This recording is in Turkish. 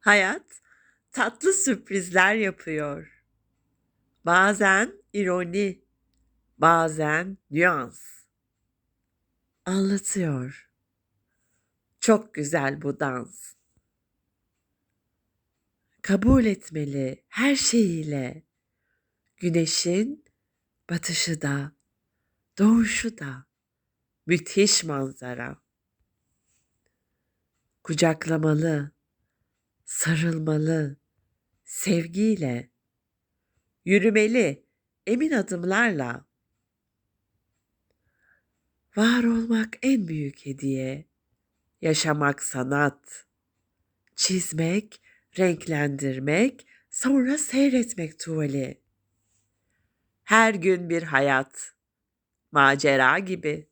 Hayat tatlı sürprizler yapıyor. Bazen ironi, bazen nüans. Anlatıyor. Çok güzel bu dans. Kabul etmeli her şeyiyle. Güneşin batışı da, doğuşu da müthiş manzara. Kucaklamalı, sarılmalı, sevgiyle, yürümeli, emin adımlarla. Var olmak en büyük hediye, yaşamak sanat, çizmek, renklendirmek, sonra seyretmek tuvali. Her gün bir hayat, macera gibi.